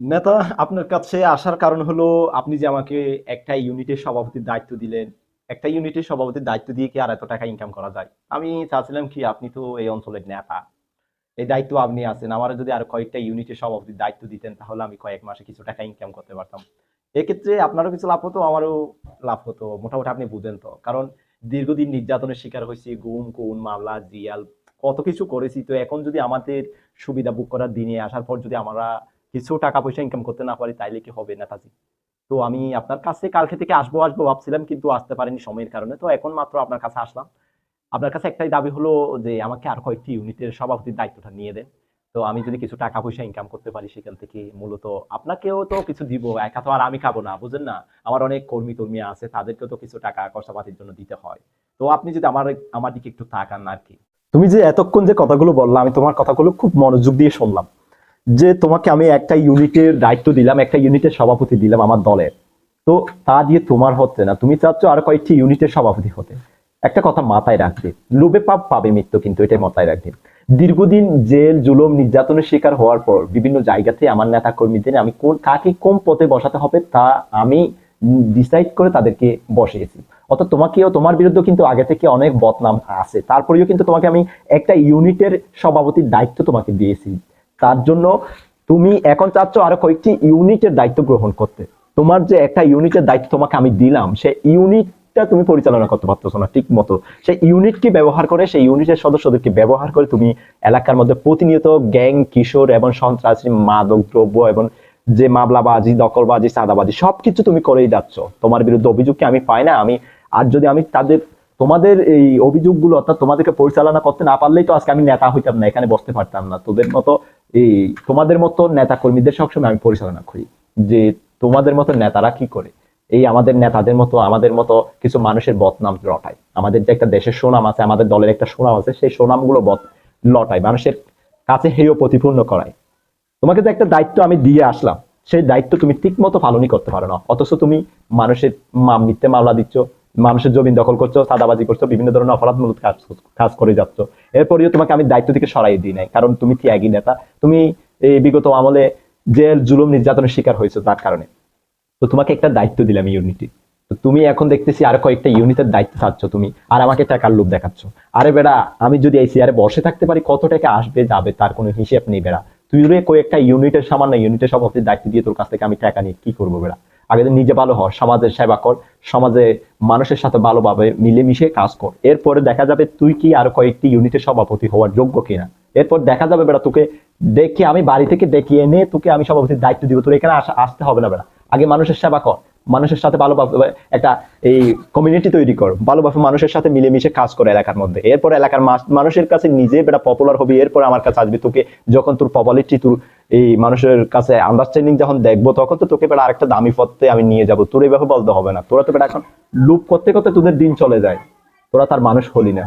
নেতা, আপনার কাছে আসার কারণ হলো আপনি যে আমাকে একটা ইউনিটের সভাপতির দায়িত্ব দিলেন। একটা ইউনিটের সভাপতির দায়িত্ব দিয়ে কি আর এত টাকা ইনকাম করা যায়? আমি চাচ্ছিলাম কি আপনি তো এই অঞ্চলের নেতা। এই দায়িত্ব আপনি আছেন। আমার যদি আর কয়েকটা ইউনিটের সভাপতির দায়িত্ব দিতেন তাহলে আমি কয়েক মাসে কিছু টাকা ইনকাম করতে পারতাম। এক্ষেত্রে আপনারও কিছু লাভ হতো, আমারও লাভ হতো। মোটামুটি আপনি বুঝেন তো। কারণ দীর্ঘদিন নির্যাতনের শিকার হয়েছি, গুম কোন মামলা, জিয়াল, কত কিছু করেছি। তো এখন যদি আমাদের সুবিধা বুক করার দিনে আসার পর যদি আমরা কিছু টাকা পয়সা ইনকাম করতে না পারি, তাইলে কি হবে নেতাজি? তো আমি আপনার কাছে কালকে থেকে আসব আসব ভাবছিলাম, কিন্তু আসতে পারিনি সময়ের কারণে। তো এখন মাত্র আপনার কাছে আসলাম। আপনার কাছে একটাই দাবি হলো যে, আমাকে আর কয়েকটি ইউনিটের সভাপতির দায়িত্বটা নিয়ে দেন। তো আমি যদি কিছু টাকা পয়সা ইনকাম করতে পারি সেখান থেকে মূলত আপনাকেও তো কিছু দিব, একা তো আর আমি খাব না, বুঝেন না? আমার অনেক কর্মী টর্মী আছে, তাদেরকেও তো কিছু টাকা খরচাপাতির জন্য দিতে হয়। তো আপনি যদি আমার আমার দিকে একটু তাকান আর কি। তুমি যে এতক্ষণ যে কথাগুলো বললাম আমি তোমার কথাগুলো খুব মনোযোগ দিয়ে শুনলাম। যে তোমাকে আমি একটা ইউনিটের দায়িত্ব দিলাম, একটা ইউনিটের সভাপতি দিলাম আমার দলের। তো তা দিয়ে তোমার হচ্ছে না। তুমি চাচ্ছ আর কয়েকটি ইউনিটের সভাপতি হতে। একটা কথা মাথায় রাখবে। লোভে পাপ পাবে মৃত্যু, কিন্তু এটাই মাথায় রাখবে। দীর্ঘদিন জেল, জুলুম, নির্যাতনের শিকার হওয়ার পর বিভিন্ন জায়গাতে আমার নেতা কর্মীদের আমি কোন, কাকে কোন পথে বসাতে হবে তা আমি ডিসাইড করে তাদেরকে বসিয়েছি। অর্থাৎ তোমাকেও তোমার বিরুদ্ধে কিন্তু আগে থেকে অনেক বদনাম আছে। তারপরেও কিন্তু তোমাকে আমি একটা ইউনিটের সভাপতির দায়িত্ব তোমাকে দিয়েছি। তার জন্য তুমি এখন চাচ্ছ আরও কয়েকটি ইউনিটের দায়িত্ব গ্রহণ করতে। তোমার যে একটা ইউনিটের দায়িত্ব তোমাকে আমি দিলাম, সেই ইউনিটটা তুমি পরিচালনা করতে পারতেছো না ঠিক মতো। সেই ইউনিটকে ব্যবহার করে, সেই ইউনিটের সদস্যদেরকে ব্যবহার করে তুমি এলাকার মধ্যে প্রতিনিয়ত গ্যাং, কিশোর এবং সন্ত্রাসী, মাদক, দ্রব্য এবং যে মামলাবাজি, দখলবাজি, চাঁদাবাজি, সবকিছু তুমি করেই যাচ্ছ। তোমার বিরুদ্ধে অভিযোগকে আমি পাই না? আমি আর যদি আমি তাদের, তোমাদের এই অভিযোগগুলো অর্থাৎ তোমাদেরকে পরিচালনা করতে না পারলেই তো আজকে আমি নেতা হইতাম না, এখানে বসতে পারতাম না। তোদের মতো এই তোমাদের মতো নেতা কর্মীদের সবসময় আমি পরিচালনা করি। যে তোমাদের মতো নেতারা কি করে? এই আমাদের নেতাদের মতো, আমাদের মতো কিছু মানুষের বদনাম লটায়। আমাদের যে একটা দেশের সুনাম আছে, আমাদের দলের একটা সুনাম আছে, সেই সুনামগুলো বদ লটায়, মানুষের কাছে হেয় প্রতিপূর্ণ করায়। তোমাকে যে একটা দায়িত্ব আমি দিয়ে আসলাম, সেই দায়িত্ব তুমি ঠিক মতো পালনই করতে পারো না। অথচ তুমি মানুষের মিথ্যে মামলা দিচ্ছ মানুষের জমি দখল করছ সাদাবাজি করছ, বিভিন্ন ধরনের অপরাধমূলক কাজ কাজ করে যাচ্ছ। এরপরেও তোমাকে আমি দায়িত্ব থেকে সরাই দিই নাই, কারণ তুমি ত্যাগী নেতা। তুমি এই বিগত আমলে জেল জুলুম নির্যাতনের শিকার হয়েছো তার কারণে। তো তোমাকে একটা দায়িত্ব দিলাম ইউনিটি তো তুমি এখন দেখতেছি আর কয়েকটা ইউনিটের দায়িত্ব চাচ্ছ তুমি, আর আমাকে টাকার লোভ দেখাচ্ছ। আরে বেড়া, আমি যদি এই চেয়ারে বসে থাকতে পারি, কত টাকা আসবে, যাবে, তার কোনো হিসেব নেই বেড়া। তুই কয়েকটা ইউনিটের সামান্য ইউনিটের সভাপতির দায়িত্ব দিয়ে তোর কাছ থেকে আমি টাকা নিয়ে কি করব বেড়া? আগে নিজে ভালো হ সমাজের সেবা কর, সমাজে মানুষের সাথে ভালোভাবে মিলেমিশে কাজ কর। এরপরে দেখা যাবে তুই কি আর কয়েকটি ইউনিটের সভাপতি হওয়ার যোগ্য কিনা। এরপর দেখা যাবে বেড়া তোকে দেখে আমি বাড়ি থেকে ডেকে এনে তোকে আমি সভাপতির দায়িত্ব দিব। তোর এখানে আসা, আসতে হবে না বেড়া। আগে মানুষের সেবা কর, মানুষের সাথে ভালোভাবে একটা এই কমিউনিটি তৈরি কর, ভালোভাবে মানুষের সাথে মিলেমিশে কাজ করে এলাকার মধ্যে। এরপর এলাকার মানুষের কাছে নিজে বেটা পপুলার হবি। এরপর আমার কাছে আসবি তোকে যখন তোর পপুলারিটি তোর এই মানুষের কাছে আন্ডারস্ট্যান্ডিং যখন দেখব, তখন তো তোকে পেটা আরেকটা দামি পথে আমি নিয়ে যাব। তোর এইভাবে বলতে হবে না। তোরা তো এখন লুপ করতে করতে তোদের দিন চলে যায়। তোরা তার মানুষ হলি না।